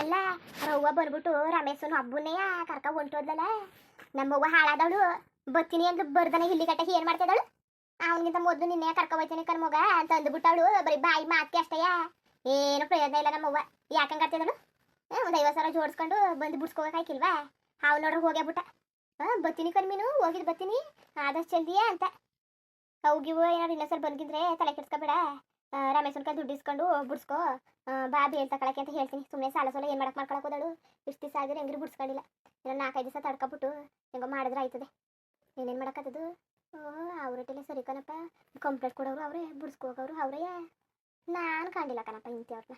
ಅಲ್ಲ, ರವ್ವ ಬಂದ್ಬಿಟ್ಟು ರಮೇಶನು ಹಬ್ಬನ್ನೆಯ ಕರ್ಕ ಹೊಂಟೋದಲ್ಲ. ನಮ್ಮವ್ವ ಹಾಳಾದವಳು ಬರ್ತೀನಿ ಅಂದ್ರೆ ಬರ್ದನ ಇಲ್ಲಿ ಗಟ್ಟ ಏನ್ ಮಾಡ್ತಿದ್ದಳು. ಅವನಿಗಿಂತ ಮೊದ್ಲು ನಿನ್ನೆ ಕರ್ಕ ಹೋಯ್ತೀನಿ ಕಣ್ ಮಗ ಅಂತ ಅಂದ್ಬಿಟ್ಟವಳು ಬರೀ ಬಾಯಿ ಮಾತಿ ಅಷ್ಟೇಯ ಏನು ಪ್ರಯೋಜನ ಇಲ್ಲ ನಮ್ಮವ್ವ ಯಾಕಂಗ್ ಆಡ್ತಿದ್ದಳು? ಒಂದು ಐವತ್ತು ಸಾವಿರ ಜೋಡಿಸ್ಕೊಂಡು ಬಂದು ಬಿಡ್ಸ್ಕೋಬೇಕಾಯ್ಕಿಲ್ವಾ ಹಾವು ನೋಡ್ರಿ ಹೋಗ್ಯಾ ಬಿಟ್ಟ. ಹಾ, ಬತ್ತೀನಿ ಕಣ್ಮೀನು ಹೋಗಿದ್ ಬತ್ತೀನಿ, ಆದಷ್ಟು ಜಲ್ದಿಯಾ ಅಂತ. ಅವ್ಗಿವು ಏನಾದ್ರು ಇನ್ನೊಂದ್ಸಲ ಬಂದಿದ್ರೆ ತಲೆ ಕೆಡ್ಸ್ಕೊಬೇಡ. ರಮೇಶನ್ ಕೈ ದುಡ್ಡು ಇಸ್ಕೊಂಡು ಬಿಡ್ಸ್ಕೋ ಬಾಬಿ ಬಾ ಬೇಲ್ ತಕೊಳಕ್ಕೆ ಅಂತ ಹೇಳ್ತೀನಿ. ಸುಮ್ಮನೆ ಸಾಲ ಸೋಲ ಏನು ಮಾಡಕ್ ಮಾಡ್ಕೊಳಕ್ ಹೋದಳು? ಇಷ್ಟು ದಿವಸ ಆಗಿದ್ರೆ ಹೆಂಗ್ರಿ ಬಿಡ್ಸ್ಕೊಂಡಿಲ್ಲ? ಇನ್ನೊಂದು ನಾಲ್ಕೈದು ದಿವಸ ತಡ್ಕೊಬಿಟ್ಟು ಹೆಂಗೋ ಮಾಡಿದ್ರೆ ಆಯ್ತದೆ. ಏನೇನು ಮಾಡಕ್ಕತ್ತದು ಅವ್ರಟ್ಟೆಲ್ಲ ಸರಿ ಕಣಪ್ಪ. ಕಂಪ್ಲೇಂಟ್ ಕೊಡೋರು ಅವರೇ ಬಿಡ್ಸ್ಕೋಗವ್ರು ಅವರೇ. ನಾನು ಕಂಡಿಲ್ಲ ಕಣಪ್ಪ ಇಂಥವ್ರನ್ನ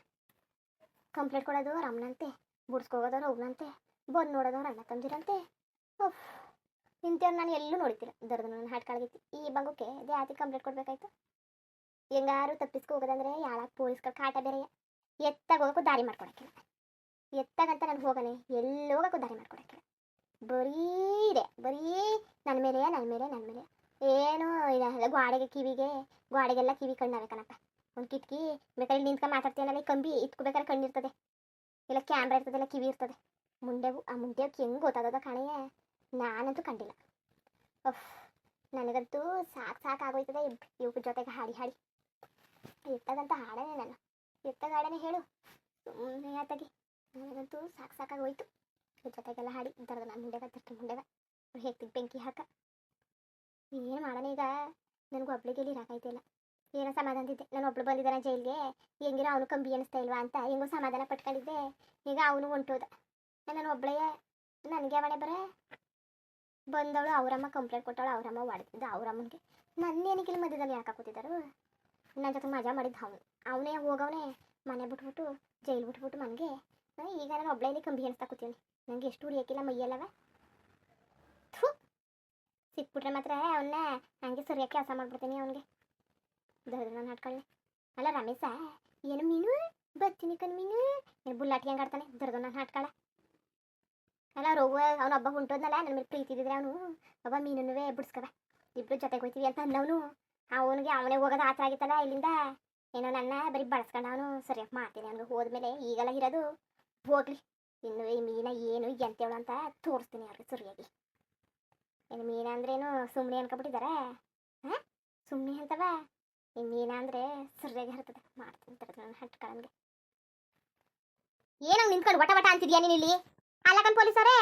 ಕಂಪ್ಲೇಂಟ್ ಕೊಡೋದು ರಮ್ನಂತೆ ಬಿಡ್ಸ್ಕೋಗೋದವ್ರು ಅವ್ನಂತೆ, ಬಂದು ನೋಡೋದವ್ರು ಅಣ್ಣ ತಂದಿರಂತೆ. ಓಫ್ ಇಂಥವ್ರು ನಾನು ಎಲ್ಲೂ ನೋಡಿತಿಲ್ಲ ದರ್ದು ನನ್ನ ಹಾಟ್ಕಾಳಗೈತಿ ಈ ಬಂಗುಕ್ಕೆ ಅದೇ ಆತಿ ಕಂಪ್ಲೇಂಟ್ ಕೊಡ್ಬೇಕಾಯ್ತು. ಹೆಂಗಾರು ತಪ್ಪಿಸ್ಕೊ ಹೋಗೋದಂದ್ರೆ ಯಾಳಾಗ ಪೊಲೀಸ್ಗಳು ಕಾಟ ಬೇರೆ. ಎತ್ತಾಗ ಹೋಗೋಕ್ಕೂ ದಾರಿ ಮಾಡ್ಕೊಡಕ್ಕಿಲ್ಲ ಎತ್ತಾಗಂತ ನಾನು ಹೋಗನೆ, ಎಲ್ಲಿ ಹೋಗಕ್ಕೂ ದಾರಿ ಮಾಡ್ಕೊಡಕ್ಕಿಲ್ಲ ಬರೀ ಇದೆ, ಬರೀ ನನ್ನ ಮೇಲೆ ನನ್ನ ಮೇಲೆ ನನ್ನ ಮೇಲೆ. ಏನು ಇಲ್ಲ ಗ್ವಾಡೆಗೆ, ಕಿವಿಗೆ, ಗ್ವಾಡೆಗೆಲ್ಲ ಕಿವಿ ಕಣ್ಣವೆ ಕಣಪ್ಪ. ಒಂದು ಕಿಟಕಿ, ಬೇಕಾದ್ರೆ ನಿಂತ್ಕೊಂಡು ಮಾತಾಡ್ತೀನಲ್ಲ ಈ ಕಂಬಿ ಇಟ್ಕೋಬೇಕಾದ್ರೆ ಕಣ್ಣಿರ್ತದೆ ಇಲ್ಲ ಕ್ಯಾಮ್ರಾ ಇರ್ತದೆ, ಇಲ್ಲ ಕಿವಿ ಇರ್ತದೆ. ಮುಂಡೆವು ಆ ಮುಂಡೆವ್ಕೆ ಹೆಂಗೆ ಗೊತ್ತಾಗದ ಕಾಣೆಯೇ ನಾನಂತೂ ಕಂಡಿಲ್ಲ. ಅಫ್, ನನಗಂತೂ ಸಾಕು ಸಾಕಾಗೋಯ್ತದೆ ಇವ್ರ ಜೊತೆಗೆ ಹಾಡಿ ಹಾಡಿ. ಎತ್ತಗಂತ ಹಾಡನೆ ನಾನು. ಎತ್ತಾಗ ಹಾಡೇನೆ ಹೇಳು. ಸುಮ್ಮನೆ ಆತಗಿ. ನನಗಂತೂ ಸಾಕು ಸಾಕಾಗಿ ಹೋಯ್ತು. ಜೊತೆಗೆಲ್ಲ ಹಾಡಿ ದರದ ನಾನು ಮುಂಡೆಗ ತಟ್ಟು ಮುಂಡೆಗ ಹೇಳ್ತೀನಿ ಬೆಂಕಿ ಹಾಕ. ಏನು ಮಾಡೋಣ ಈಗ? ನನಗೆ ಒಬ್ಳಿಗೆ ಇಲ್ಲಿ ಇಲ್ಲ ಏನೋ ಸಮಾಧಾನದಿದ್ದೆ ನಾನು ಒಬ್ಳು ಬಂದಿದ್ದಾನೆ ಜೈಲಿಗೆ. ಹೆಂಗಿರೋ ಅವನು ಕಂಬಿ ಅನಿಸ್ತಾ ಇಲ್ವಾ ಅಂತ ಹೆಂಗೋ ಸಮಾಧಾನ ಪಟ್ಕೊಂಡಿದ್ದೆ. ಈಗ ಅವನು ಹೊಂಟೋದ. ನಾನು ಒಬ್ಳೆಯೇ ನನಗೆ ಅವಣೆ ಬರೇ. ಬಂದವಳು ಅವರಮ್ಮ, ಕಂಪ್ಲೇಂಟ್ ಕೊಟ್ಟವಳು ಅವರಮ್ಮ ಹೊಡೆದಿದ್ದ ಅವರಮ್ಮನಿಗೆ. ನನ್ನ ಏನಕ್ಕೆ ಮಧ್ಯದಲ್ಲಿ ಯಾಕೆ ನನ್ನ ಜೊತೆ ಮಜಾ ಮಾಡಿದ್ದ ಅವನು. ಅವನೇ ಹೋಗವನೇ, ಮನೆ ಬಿಟ್ಬಿಟ್ಟು, ಜೈಲು ಬಿಟ್ಬಿಟ್ಟು ನನಗೆ. ಈಗ ನಾನು ಒಬ್ಳೇಲಿ ಕಂಬಿ ಅನಿಸ್ತಾ ಕೂತೀನಿ ನನಗೆ ಎಷ್ಟು ಉರಿಯಕ್ಕಿಲ್ಲ ಮೈಯಲ್ಲವ. ಥೂ! ಸಿಕ್ಬಿಟ್ರೆ ಮಾತ್ರ ಅವನ್ನ ಹಂಗೆ ಸರಿಯಾಗಿ ಕೆಲಸ ಮಾಡ್ಬಿಡ್ತೀನಿ ಅವನಿಗೆ. ದೊಡ್ಡ ನಾನು ಹಾಡ್ಕೊಳ್ಳಿ ಅಲ್ಲ ರಮೇಶ, ಏನು ಮೀನು? ಬರ್ತೀನಿ ಕಣ್ ಮೀನು? ಏನು ಬುಲ್ಲಾಟಿ ಹೆಂಗೆ ಆಡ್ತಾನೆ ದೊಡ್ಡ ನಾನು ಹಾಡ್ಕೊಳ್ಳ ಅಲ್ಲ ರವ್ವ ಒಬ್ಬ ಹೊಂಟೋದ್ನಲ್ಲ ನನ್ನ ಮೇಲೆ ಪ್ರೀತಿ ಇದ್ದಿದ್ರೆ ಅವನು ಒಬ್ಬ ಮೀನನ್ನುವೇ ಬಿಡಿಸ್ಕವ. ಇಬ್ರು ಜೊತೆಗೆ ಹೋಯ್ತೀವಿ ಅಂತ ಅನ್ನವನು ಅವನಿಗೆ ಅವನೇ ಹೋಗೋದು ಆತ ಆಗಿತ್ತಲ್ಲ, ಇಲ್ಲಿಂದ ಏನೋ ನನ್ನ ಬರೀ ಬಳಸ್ಕೊಂಡು ಅವನು ಸರಿಯಾಗಿ ಮಾಡ್ತೀನಿ ಅವನಿಗೆ ಹೋದ್ಮೇಲೆ ಈಗೆಲ್ಲ ಇರೋದು, ಹೋಗ್ಲಿ, ಇನ್ನು ಈ ಮೀನ ಏನು ಎಂತೇವಳು ಅಂತ ತೋರಿಸ್ತೀನಿ ಅವ್ರಿಗೆ ಸರಿಯಾಗಿ. ಏನು ಮೀನ ಅಂದ್ರೇನು ಸುಮ್ಮನೆ ಅನ್ಕೊಬಿಟ್ಟಿದ್ದಾರೆ ಹಾಂ ಸುಮ್ಮನೆ ಅಂತವ? ಈ ಮೀನ ಅಂದರೆ ಸರಿಯಾಗಿ ಇರ್ತದೆ ಮಾಡ್ತೀನಿ ತರದ ನನ್ನ ಹಟ್ಕೊಳ್ಳಂಗೆ ಏನಂಗೆ ನಿಂತ್ಕೊಂಡು ವಟ ವಟ ಅಂತಿದ್ಯಾ ನೀನು ಇಲ್ಲಿ? ಅಲ್ಲಕನ್ ಪೊಲೀಸರೇ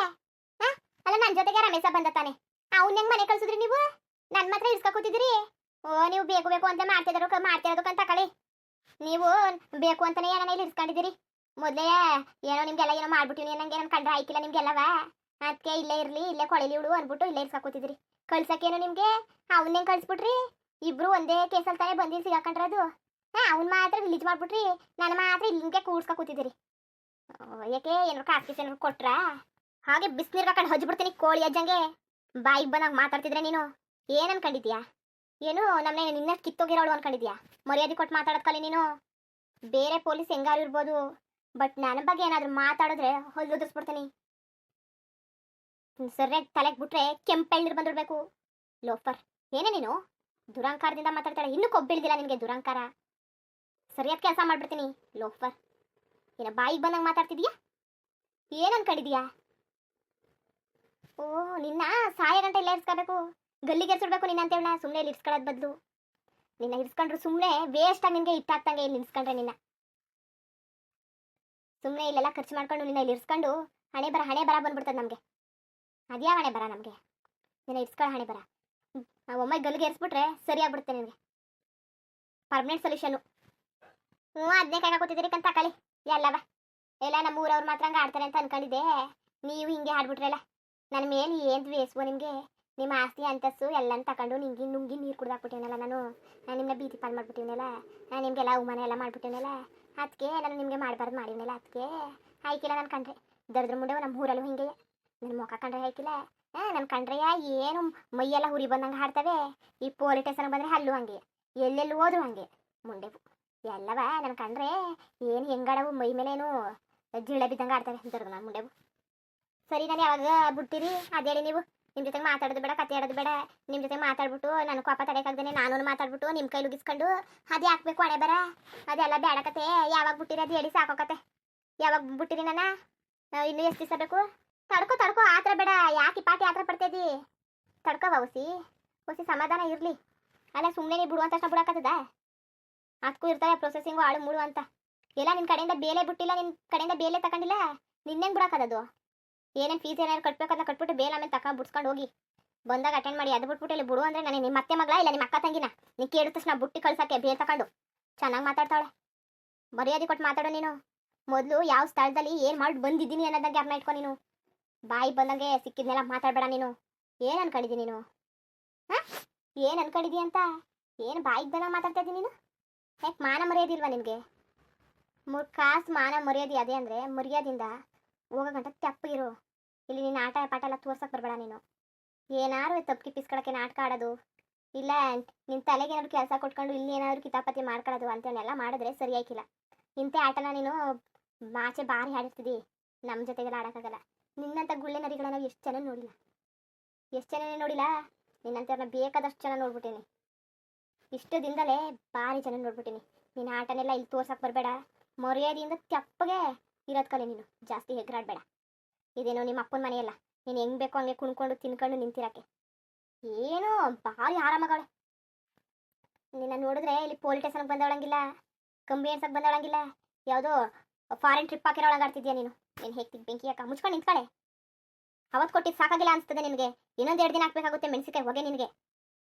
ಹಾ ಅಲ್ಲ ನನ್ನ ಜೊತೆಗೆ ರಮೇಶ ಬಂದ ತಾನೆ. ಅವ್ನ ಹೆಂಗ್ ಮನೆ ಕಳ್ಸಿದ್ರಿ ನೀವು? ನನ್ನ ಮಾತ್ರ ಇಡ್ಸ್ಕೊ ಕೂತಿದ್ರಿ ಓ, ನೀವು ಬೇಕು ಬೇಕು ಅಂತ ಮಾಡ್ತಿದ್ರು ಮಾಡ್ತಿರೋದಕ್ಕೆ ಅಂತ ಕಳಿ. ನೀವು ಬೇಕು ಅಂತಾನೆ ಏನನ್ನ ಇಲ್ಲಿ ಇಸ್ಕೊಂಡಿದ್ದೀರಿ ಮೊದಲೇ ಏನೋ ನಿಮ್ಗೆಲ್ಲ ಏನೋ ಮಾಡ್ಬಿಟ್ಟಿವಿ ನಂಗೆ ನನ್ನ ಕಂಡ್ರೆ ಆಯ್ಕಿಲ್ಲ ನಿಮ್ಗೆಲ್ಲವ? ಅದಕ್ಕೆ ಇಲ್ಲೇ ಇರಲಿ, ಇಲ್ಲೇ ಕೊಳಲಿ ಇಡು ಅಂದ್ಬಿಟ್ಟು ಇಲ್ಲೇ ಕಳ್ಸಕ್ಕೆ ಏನೋ ನಿಮಗೆ? ಅವನ್ನ ಹೆಂಗ್ ಕಳ್ಸ್ಬಿಟ್ರಿ? ಇಬ್ರು ಒಂದೇ ಕೇಸಲ್ಲಿ ತಾನೇ ಬಂದು ಸಿಗಾಕೊಂಡ್ರದು. ಹಾ, ಅವ್ನ್ ಮಾತ್ರ ರಿಲೀಸ್ ಮಾಡ್ಬಿಟ್ರಿ, ನಾನು ಮಾತ್ರ ಇಲ್ಲಿಗೆ ಕೂಡ್ಸ್ಕೊ ಕೂತಿದ್ದೀರಿ. ಯಾಕೆ ಏನಾರು ಕಾಫಿ ಏನಾರು ಕೊಟ್ರಾ? ಹಾಗೆ ಬಿಸಿನೀರ್ ಹಾಕೊಂಡು ಹಜ್ಬಿಡ್ತೀನಿ ಕೋಳಿ ಅಜ್ಜಂಗೆ. ಬಾಯಿಗೆ ಬಂದಾಗ ಮಾತಾಡ್ತಿದ್ರೆ ನೀನು. ಏನ್ ಅನ್ಕೊಂಡಿದ್ಯಾ ಏನು ನಮ್ಮನೆ ನಿನ್ನಷ್ಟು ಕಿತ್ತೋಗಿರೋಳು ಅನ್ಕೊಂಡಿದ್ಯಾ? ಮರ್ಯಾದೆ ಕೊಟ್ಟು ಮಾತಾಡೋದ್ ಕಲಿ ನೀನು. ಬೇರೆ ಪೊಲೀಸ್ ಹೆಂಗಾರು ಇರ್ಬೋದು. ಬಟ್ ನನ್ನ ಬಗ್ಗೆ ಏನಾದ್ರು ಮಾತಾಡಿದ್ರೆ ಹೊಲ್ದುದ್ರಿಸ್ಬಿಡ್ತೀನಿ ಸರ್ಯಾಗಿ ತಲೆಗೆ ಬಿಟ್ರೆ ಕೆಂಪೆಳ್ನೀರು ಬಂದಿಡ್ಬೇಕು ಲೋಫರ್, ಏನೇ ನೀನು? ದುರಂಕಾರದಿಂದ ಮಾತಾಡ್ತಾಳೆ. ಇನ್ನೂ ಕೊಬ್ಬಿಳ್ದಿಲ್ಲ ನಿನಗೆ ದುರಂಕಾರ. ಸರಿಯಾದ ಕೆಲಸ ಮಾಡ್ಬಿಡ್ತೀನಿ, ಲೋಫರ್. ಏನ ಬಾಯಿಗೆ ಬಂದಂಗೆ ಮಾತಾಡ್ತಿದ್ಯಾ? ಏನು ಅನ್ಕೊಂಡಿದ್ಯಾ? ಓ, ನಿನ್ನ ಸಾಯ ಗಂಟೆ ಇಲ್ಲ ಇರ್ಸ್ಕೋಬೇಕು. ಗಲ್ಲಿಗೆ ಸುಡ್ಬೇಕು ನಿನ್ನ ಅಂತೇಳ ಸುಮ್ಮನೆ ಇಲ್ಲಿ ಇರ್ಸ್ಕೊಳ್ಳೋದ್ ಬದಲು. ನಿನ್ನ ಇರ್ಸ್ಕೊಂಡ್ರು ಸುಮ್ಮನೆ ವೇಸ್ಟ್ ಆಗಿ ನಿನ್ಗೆ ಇಟ್ಟಾಗ್ತಂಗೆ ಇಲ್ಲಿ ನಿನ್ಸ್ಕೊಂಡ್ರೆ ನಿನ್ನ. ಸುಮ್ಮನೆ ಇಲ್ಲೆಲ್ಲ ಖರ್ಚು ಮಾಡ್ಕೊಂಡು ನಿನ್ನ ಇಲ್ಲಿ ಇರ್ಸ್ಕೊಂಡು ಹಣೆ ಬರ ಹಣೆ ಬರ ಬಂದ್ಬಿಡ್ತದೆ ನಮಗೆ. ಅದ್ಯಾವ ಹಣೆ ಬರ ನಮಗೆ? ನಿನ್ನ ಇರ್ಸ್ಕೊಳ್ಳೋ ಹಣೆ ಬರ. ಒಮ್ಮೆ ಗಲ್ಲಿಗೆ ಏರ್ಸ್ಬಿಟ್ರೆ ಸರಿ ಆಗ್ಬಿಡುತ್ತೆ ನಿನಗೆ. ಪರ್ಮನೆಂಟ್ ಸೊಲ್ಯೂಷನು ಹ್ಞೂ ಅದನ್ನೇ ಕಾಯ್ಕ ಕೂತಿದ್ದೀರಿ ಕಂತ ಕಳಿ ಎಲ್ಲವ ಎಲ್ಲ ನಮ್ಮ ಊರವ್ರು ಮಾತ್ರ ಹಂಗೆ ಆಡ್ತಾರೆ ಅಂತ ಅನ್ಕೊಂಡಿದ್ದೆ. ನೀವು ಹಿಂಗೆ ಆಡ್ಬಿಟ್ರಲ್ಲ ನನ್ನ ಮೇಲೆ ಏನು ದ್ವೇಷವೋ ನಿಮಗೆ? ನಿಮ್ಮ ಆಸ್ತಿ ಅಂತಸ್ತು ಎಲ್ಲನೂ ತಗೊಂಡು ನಿಂಗೆ ನುಂಗಿ ನೀರು ಕುಡ್ದಾಕ್ಬಿಟ್ಟಿವನಲ್ಲ ನಾನು. ನಾನು ನಿಮ್ಮನ್ನ ಬೀದಿ ಪಾಲ್ ಮಾಡ್ಬಿಟ್ಟಿವನಲ್ಲ. ನಾನು ನಿಮಗೆಲ್ಲ ಅವಮಾನ ಎಲ್ಲ ಮಾಡ್ಬಿಟ್ಟಿವನಲ್ಲ. ಅದಕ್ಕೆ ನಾನು ನಿಮಗೆ ಮಾಡಬಾರ್ದು ಮಾಡಿವನಲ್ಲ ಅದಕ್ಕೆ ಆಯ್ಕಿಲ್ಲ ನಾನು ಕಂಡ್ರೆ. ದರ್ದ್ರ ಮುಂಡೆ ನಮ್ಮ ಊರಲ್ಲೂ ಹಿಂಗೆ. ನನ್ನ ಮುಖ ಕಂಡ್ರೆ ಆಯ್ಕಿಲ್ಲ ಹಾಂ ನನ್ನ ಕಂಡ್ರೆಯ, ಏನು ಮೈಯೆಲ್ಲ ಹುರಿ ಬಂದಂಗೆ ಹಾಡ್ತವೆ. ಈ ಪೊಲೀಸ್ ಬಂದ್ರೆ ಬಂದರೆ ಅಲ್ಲೂ ಹಂಗೆ. ಎಲ್ಲೆಲ್ಲಿ ಹೋದ್ರು ಹಂಗೆ. ಮುಂಡೆವು ಎಲ್ಲವ ನನ್ನ ಕಂಡ್ರೆ ಏನು ಹೆಂಗಾಡವು, ಮೈ ಮೇಲೆ ಏನು ಜೀಳ ಬಿದ್ದಂಗೆ ಆಡ್ತವೆ ದರ್ದ ನಾನು ಮುಂಡೆವು ಸರಿ, ನಾನು ಯಾವಾಗ ಬಿಡ್ತೀರಿ? ಅದೇಳಿ ನೀವು. ನಿಮ್ಮ ಜೊತೆ ಮಾತಾಡೋದು ಬೇಡ, ಕತೆ ಆಡೋದು ಬೇಡ. ನಿಮ್ಮ ಜೊತೆ ಮಾತಾಡ್ಬಿಟ್ಟು ನನ್ನ ಕೋಪ ತಡೆಯೋಕ್ಕಾಗ್ದೇನೆ ನಾನು ಮಾತಾಡ್ಬಿಟ್ಟು ನಿಮ್ಮ ಕೈ ಲುಗಿಸ್ಕೊಂಡು ಅದೇ ಹಾಕ್ಬೇಕು ಹಣೆ ಬರ? ಅದೆಲ್ಲ ಬೇಡ ಕತೆ. ಯಾವಾಗ ಬಿಟ್ಟಿರಿ ಅದು ಹೇಳಿ ಸಾಕೋ ಕತೆ. ಯಾವಾಗ ಬಿಟ್ಟಿರಿ ನನ್ನ ಇನ್ನು ಎಷ್ಟು ದಿವಸ ಬೇಕು? ತಡ್ಕೋ ತಡ್ಕೋ ಆತರ ಬೇಡ. ಯಾಕೆ ಪಾಟಿ ಆತರ ಪಡ್ತಿದ್ದಿ ತಡ್ಕೋ ಹೌಸಿ ಹೊಸಿ ಸಮಾಧಾನ ಇರಲಿ. ಅಲ್ಲ ಸುಮ್ಮನೆ ನೀ ಬಿಡುವಂತ ತಕ್ಷಣ ಬಿಡಾಕತ್ತದ? ಅದಕ್ಕೂ ಇರ್ತಾರೆ ಪ್ರೊಸೆಸಿಂಗು ಆಳು ಮೂಳು ಅಂತ. ಎಲ್ಲ ನಿನ್ನ ಕಡೆಯಿಂದ ಬೇಲೆ ಬಿಟ್ಟಿಲ್ಲ ನಿನ್ನ ಕಡೆಯಿಂದ ಬೇಲೆ ತಗೊಂಡಿಲ್ಲ? ನಿನ್ನೆಂಗೆ ಬಿಡಾಕದದು ಏನೇನು ಫೀಸ್ ಏನಾರು ಕಟ್ಬೇಕಂತ ಕಟ್ಬಿಟ್ಟು ಬೇಲ್ ಆಮೇಲೆ ತಕ ಬಿಡ್ಸ್ಕೊಂಡು ಹೋಗಿ. ಬಂದಾಗ ಅಟೆಂಡ್ ಮಾಡಿ ಅದು ಬಿಟ್ಬಿಟ್ಟು ಇಲ್ಲಿ ಬಿಡು ಅಂದ್ರೆ ನನಗೆ ನಿಮ್ಮ ಮತ್ತೆ ಮಗಳ ಇಲ್ಲ ನಿಮ್ಮ ಅಕ್ಕ ತಂಗಿನ? ನೀ ಕೇಳಿದ ತಕ್ಷಣ ಬುಟ್ಟಿ ಕಳ್ಸಕ್ಕೆ ಬೇಲ್ ತಗೊಂಡು ಚೆನ್ನಾಗಿ ಮಾತಾಡ್ತಾಳೆ ಮರ್ಯಾದೆ ಕೊಟ್ಟು ಮಾತಾಡೋ ನೀನು. ಮೊದಲು ಯಾವ ಸ್ಥಳದಲ್ಲಿ ಏನು ಮಾಡಿ ಬಂದಿದ್ದೀನಿ ಅನ್ನೋದಂಗೆ ಅರ್ಥ ಇಟ್ಕೊ ನೀನು. ಬಾಯಿ ಬಂದಂಗೆ ಸಿಕ್ಕಿದ್ನೆಲ್ಲ ಮಾತಾಡಬೇಡ ನೀನು. ಏನು ಅನ್ಕೊಂಡಿದ್ದೀನಿ ನೀನು? ಹಾಂ? ಏನು ಅನ್ಕೊಂಡಿದ್ದೀ ಅಂತ? ಏನು ಬಾಯಿಗೆ ಬಂದಂಗೆ ಮಾತಾಡ್ತಾ ಇದ್ದೀನಿ ನೀನು? ಯಾಕೆ ಮಾನ ಮರ್ಯಾದೆ ಇಲ್ವಾ ನಿನಗೆ? ಮುರ್ ಕಾಸು ಮಾನ ಮರ್ಯಾದೆ ಅದೇ ಅಂದರೆ ಮರ್ಯಾದಿಂದ ಹೋಗೋ ಗಂಟ ತೆಪ್ಪಗಿರು ಇಲ್ಲಿ ನೀನು ಆಟ ಪಾಠ ಎಲ್ಲ ತೋರ್ಸಕ್ಕೆ ಬರಬೇಡ ನೀನು. ಏನಾರು ತಪ್ಪು ಕಿಪ್ಪಿಸ್ಕೊಳಕ್ಕೆ ನಾಟಕ ಆಡೋದು, ಇಲ್ಲ ನಿನ್ನ ತಲೆಗೆ ಏನಾದ್ರು ಕೆಲಸ ಕೊಟ್ಕೊಂಡು ಇಲ್ಲಿ ಏನಾದರೂ ಕಿತಾಪತಿ ಮಾಡ್ಕೊಳ್ಳೋದು ಅಂತೇನೆಲ್ಲ ಮಾಡಿದ್ರೆ ಸರಿಯಾಗಿಲ್ಲ ಇಂಥ ಆಟನ ನೀನು ಆಚೆ ಬಾರಿ ಆಡಿರ್ತಿದ್ದಿ ನಮ್ಮ ಜೊತೆಗೆಲ್ಲ ಆಡೋಕ್ಕಾಗಲ್ಲ. ನಿನ್ನಂಥ ಗುಳ್ಳೆ ನರಿಗಳನ್ನ ಎಷ್ಟು ಜನ ನೋಡಿಲ್ಲ ಎಷ್ಟು ಜನ ನೋಡಿಲ್ಲ? ನಿನ್ನಂಥವ್ರನ್ನ ಬೇಕಾದಷ್ಟು ಜನ ನೋಡ್ಬಿಟ್ಟಿನಿ. ಇಷ್ಟು ದಿನದಲ್ಲೇ ಭಾರಿ ಜನ ನೋಡ್ಬಿಟ್ಟಿನಿ. ನಿನ್ನ ಆಟನೆಲ್ಲ ಇಲ್ಲಿ ತೋರ್ಸಕ್ಕೆ ಬರಬೇಡ. ಮರ್ಯಾದೆಯಿಂದ ತೆಪ್ಪಗೆ ಇರೋದ್ ಕಲೆ ನೀನು. ಜಾಸ್ತಿ ಹೆಗ್ರಾಡ್ಬೇಡ. ಇದೇನೋ ನಿಮ್ಮ ಅಪ್ಪನ ಮನೆಯಲ್ಲ. ನೀನು ಹೆಂಗ್ ಬೇಕೋ ಹಂಗೆ ಕುಣ್ಕೊಂಡು ತಿನ್ಕೊಂಡು ನಿಂತಿರಕ್ಕೆ. ಏನೋ ಭಾರಿ ಆರಾಮಗಳೇ ನಿನ್ನ ನೋಡಿದ್ರೆ ಇಲ್ಲಿ ಪೊಲೀಸ್ ಸ್ಟೇಷನ್ಗೆ ಬಂದವಳಂಗಿಲ್ಲ ಕಂಬಿ ಎಣ್ಸಕ್ಕೆ ಬಂದವಳಂಗಿಲ್ಲ, ಯಾವುದೋ ಫಾರಿನ್ ಟ್ರಿಪ್ ಹಾಕಿರೋ ಒಳಗಾಡ್ತಿದ್ಯಾ ನೀನು. ನೀನು ಹೇಗೆ ಬೆಂಕಿ ಯಾಕ ಮುಚ್ಕೊಂಡು ನಿಂತ್ಕೊಳ್ಳೆ ಅವತ್ತು ಕೊಟ್ಟಿದ್ದು ಸಾಕಾಗಿಲ್ಲ ಅನಿಸ್ತದೆ ನಿನಗೆ. ಇನ್ನೊಂದು ಎರಡು ದಿನ ಹಾಕ್ಬೇಕಾಗುತ್ತೆ ಮೆಣಸಿಕಾಯಿ ಹೊಗೆ ನಿನಗೆ.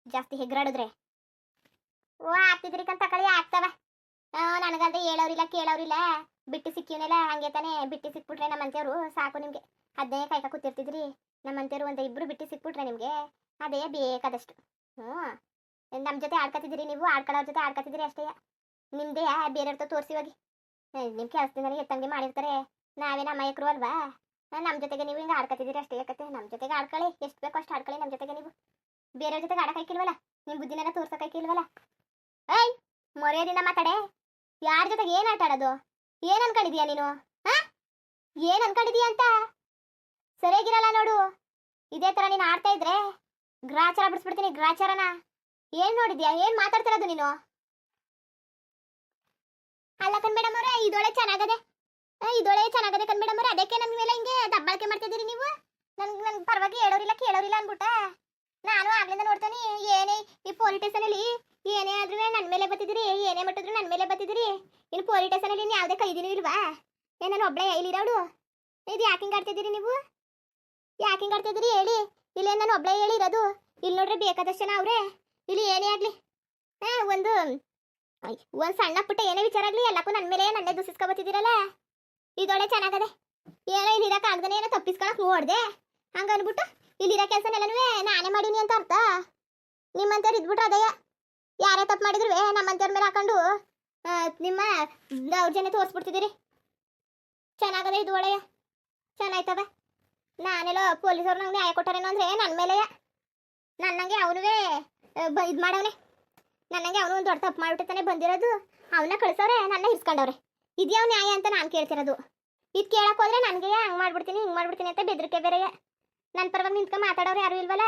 ಜಾಸ್ತಿ ಹೆಗ್ರಾಡಿದ್ರೆ. ಓ, ಆಗ್ತಿದ್ರಿ ಕಂತ ಕಳಿ, ಆಗ್ತವೆ. ನನಗಂತ ಹೇಳೋರಿಲ್ಲ, ಕೇಳೋರಿಲ್ಲ. ಬಿಟ್ಟು ಸಿಕ್ಕಿವನೆಲ್ಲ ಹಂಗೆ ತಾನೇ ಬಿಟ್ಟು ಸಿಕ್ಬಿಟ್ರೆ ನಮ್ಮಂತೆಯವರು ಸಾಕು ನಿಮಗೆ. ಅದೇ ಕಾಯ್ಕ ಕೂತಿರ್ತಿದ್ರಿ. ನಮ್ಮಂತೆಯವರು ಒಂದು ಇಬ್ರು ಬಿಟ್ಟು ಸಿಕ್ಬಿಟ್ರೆ ನಿಮಗೆ, ಅದೇ ಬೇಕಾದಷ್ಟು. ಹ್ಞೂ. ನಮ್ಮ ಜೊತೆ ಆಡ್ಕೊತಿದ್ದೀರಿ ನೀವು ಆಡ್ಕೊಳ್ಳೋರ ಜೊತೆ ಆಡ್ಕೊತಿದ್ದೀರಿ ಅಷ್ಟೇ. ನಿಮ್ಮದೇ ಬೇರೆಯವ್ರ ತೋರಿಸಿ ಹೋಗಿ. ನಿಮ್ ಕೆಲಸದಿಂದಲೇ ಎತ್ತಂಗೆ ಮಾಡಿರ್ತಾರೆ. ನಾವೇನು ಅಮಾಯಕರು ಅಲ್ವಾ? ನಮ್ಮ ಜೊತೆಗೆ ನೀವು ಹಿಂಗೆ ಆಡ್ಕೊತಿದ್ದೀರಿ ಅಷ್ಟೇ ಯಾಕತ್ತೆ ನಮ್ಮ ಜೊತೆಗೆ ಆಡ್ಕೊಳ್ಳಿ. ಎಷ್ಟು ಬೇಕೋ ಅಷ್ಟು ಆಡ್ಕೊಳ್ಳಿ ನಮ್ಮ ಜೊತೆಗೆ ನೀವು. ಬೇರೆಯವ್ರ ಜೊತೆಗೆ ಆಡಕ್ಕಾಯ್ಕಿಲ್ವಲ್ಲ ನಿಮ್ಮ ಬುದ್ಧಿನೆಲ್ಲ ತೋರ್ಸಕ್ಕಾಯ್ಕಿಲ್ವಲ್ಲ ಏಯ್ ಮರ್ಯಾದಿಂದ ಮಾತಾಡೆ ಯಾರ ಜೊತೆಗೆ ಏನು ಆಟ ಆಡೋದು? ಏನ್ ಅನ್ಕೊಂಡಿದೀಯ ನೀನು? ಹಾ? ಏನ್ ಅನ್ಕೊಂಡಿದೀಯ ಅಂತ? ಸರಿಯಾಗಿರಲ್ಲ ನೋಡು. ಇದೇ ತರ ನೀನು ಆಡ್ತಾ ಇದ್ರೆ ಗ್ರಾಚಾರ ಬಿಡಿಸ್ಬಿಡ್ತೀನಿ, ಗ್ರಾಚಾರನ. ಏನ್ ನೋಡಿದ್ಯಾ? ಏನ್ ಮಾತಾಡ್ತಿರೋದು ನೀನು? ಅಲ್ಲ ಕನ್ ಮೇಡಮ್ ಅವ್ರೆ ಇದೊಳೆ ಚೆನ್ನಾಗದೆ. ಇದೊಳೆ ಚೆನ್ನಾಗದೆ ಕಣ್ ಮೇಡಮ್ ಅವ್ರೆ, ಅದಕ್ಕೆ ನಮ್ ಮೇಲೆ ಹಿಂಗೆ ದಬ್ಬಾಳಿಕೆ ಮಾಡ್ತಿದ್ದೀರಿ ನೀವು? ನನ್ಗೆ ನನ್ ಪರವಾಗಿ ಹೇಳೋರಿಲ್ಲ, ಕೇಳೋರಿಲ್ಲ ಅನ್ಬಿಟ್ಟ ನಾನು ಆಗ್ಲಿಂದ ನೋಡ್ತೇನೆ, ಏನೇ ಈ ಪೊಲೀಸ್ ಸ್ಟೇಷನಲ್ಲಿ ಏನೇ ಆದ್ರೂ ನನ್ನ ಮೇಲೆ ಬತ್ತಿದ್ರಿ ಏನೇ ಮಟ್ಟಿದ್ರು ನನ್ನ ಮೇಲೆ ಬತ್ತಿದ್ರಿ ಇನ್ನು ಪೊಲೀಸ್ ಸ್ಟೇಷನಲ್ಲಿ ಇನ್ನು ಯಾವುದೇ ಕೈದಿನೂ ಇಲ್ವಾ? ಏ, ನಾನು ಒಬ್ಳೆ ಇಲ್ಲಿರೋಡು ಇದು ಯಾಕೆ ಹಿಂಗೆ ನೀವು? ಯಾಕೆ ಹಿಂಗೆ ಹೇಳಿ. ಇಲ್ಲೇ ನಾನು ಒಬ್ಳೆ ಹೇಳಿರೋದು ಇಲ್ಲಿ ನೋಡ್ರಿ ಬೇಕಾದಷ್ಟು ಜನ ಅವ್ರೆ. ಇಲ್ಲಿ ಏನೇ ಆಗಲಿ. ಹಾ ಒಂದು ಒಂದ್ ಸಣ್ಣ ಪುಟ್ಟ ಏನೇ ವಿಚಾರ ಆಗ್ಲಿ, ಎಲ್ಲಕ್ಕೂ ನನ್ನ ಮೇಲೆ ನನ್ನೇ ದುಸಿಸ್ಕೊಬತ್ತಿದ್ದೀರಲ್ಲ ಇದೊಳೆ ಚೆನ್ನಾಗದೆ. ಏನೋ ಇಲ್ಲಿ ಇರಕ್ಕೆ ಆಗ್ದೇ ಏನೋ ತಪ್ಪಿಸ್ಕೊಳಕ್ ನೋಡ್ದೆ. ಹಂಗ ಅನ್ಬಿಟ್ಟು ಇಲ್ಲಿರೋ ಕೆಲಸನೆಲ್ಲನೂ ನಾನೇ ಮಾಡೀನಿ ಅಂತ ಅರ್ಥ. ನಿಮ್ಮಂತವ್ರು ಇದ್ಬಿಟ್ಟು ಅದೇ. ಯಾರೇ ತಪ್ಪು ಮಾಡಿದ್ರು ನಮ್ಮಂತವ್ರ ಮೇಲೆ ಹಾಕೊಂಡು ನಿಮ್ಮ ದೌರ್ಜನ್ಯ ತೋರಿಸ್ಬಿಡ್ತಿದ್ದೀರಿ. ಚೆನ್ನಾಗದ ಇದು ಒಳ್ಳೆಯ. ಚೆನ್ನಾಯ್ತದ ನಾನೆಲ್ಲೋ ಪೊಲೀಸವ್ರು ನಂಗೆ ನ್ಯಾಯ ಕೊಟ್ಟಾರೇನೋ ಅಂದ್ರೆ ನನ್ನ ಮೇಲೆ ನನ್ನಂಗೆ ಅವನುವೇ ಇದು ಮಾಡವನೆ. ನನ್ನಂಗೆ ಅವನು ಒಂದು ದೊಡ್ಡ ತಪ್ಪು ಮಾಡಿಬಿಟ್ಟಿರ್ತಾನೆ ಬಂದಿರೋದು. ಅವನ್ನ ಕಳಿಸೋರೆ ನನ್ನ ಹಿಡ್ಸ್ಕೊಂಡವ್ರೆ ಇದ್ಯಾವ ನ್ಯಾಯ ಅಂತ ನಾನು ಕೇಳ್ತಿರೋದು? ಇದು ಕೇಳಕ್ಕೆ ಹೋದ್ರೆ ನನಗೆ ಹಂಗೆ ಮಾಡ್ಬಿಡ್ತೀನಿ, ಹಿಂಗೆ ಮಾಡ್ಬಿಡ್ತೀನಿ ಅಂತ ಬೆದರಿಕೆ ಬೇರೆ ನನ್ನ ಪರವಾಗಿ ನಿಂತ್ಕೊಂಡು ಮಾತಾಡೋರು ಯಾರು ಇಲ್ವಲ್ಲ?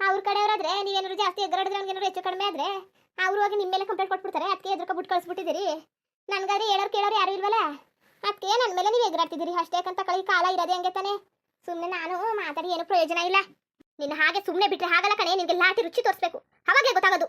ಅವ್ರ ಕಡೆಯವರಾದ್ರೆ ನೀವೇನಾದ್ರು ಜಾಸ್ತಿ ಎದುರಾಡಿದ್ರೆ ಅವ್ನಿಗೇನಾದ್ರು ಹೆಚ್ಚು ಕಡಿಮೆ ಆದ್ರೆ ಅವ್ರು ಹೋಗಿ ನಿಮ್ಮ ಮೇಲೆ ಕಂಪ್ಲೇಂಟ್ ಕೊಟ್ಬಿಡ್ತಾರೆ. ಅದಕ್ಕೆ ಎದ್ರಕ ಬಿಟ್ಟು ಕಳಿಸ್ಬಿಟ್ಟಿದ್ದೀರಿ. ನನ್ಗಾದ್ರೆ ಹೇಳೋರು ಕೇಳೋರು ಯಾರು ಇಲ್ವಲ್ಲ? ಅದಕ್ಕೆ ನನ್ನ ಮೇಲೆ ನೀವು ಎದುರಾಡ್ತಿದ್ದೀರಿ. ಅಷ್ಟೇ ಅಂತ ಕಳಿ ಕಾಲ ಇರೋದೇ ಹಂಗೆ ತಾನೆ. ಸುಮ್ಮನೆ ನಾನು ಮಾತಾಡಿ ಏನು ಪ್ರಯೋಜನ ಇಲ್ಲ. ನಿನ್ನ ಹಾಗೆ ಸುಮ್ಮನೆ ಬಿಟ್ಟರೆ ಹಾಗಲ್ಲ ಕಣೆ. ನಿನಗೆ ಲಾಟಿ ರುಚಿ ತೋರಿಸ್ಬೇಕು. ಅವಾಗಲೇ ಗೊತ್ತಾಗೋದು.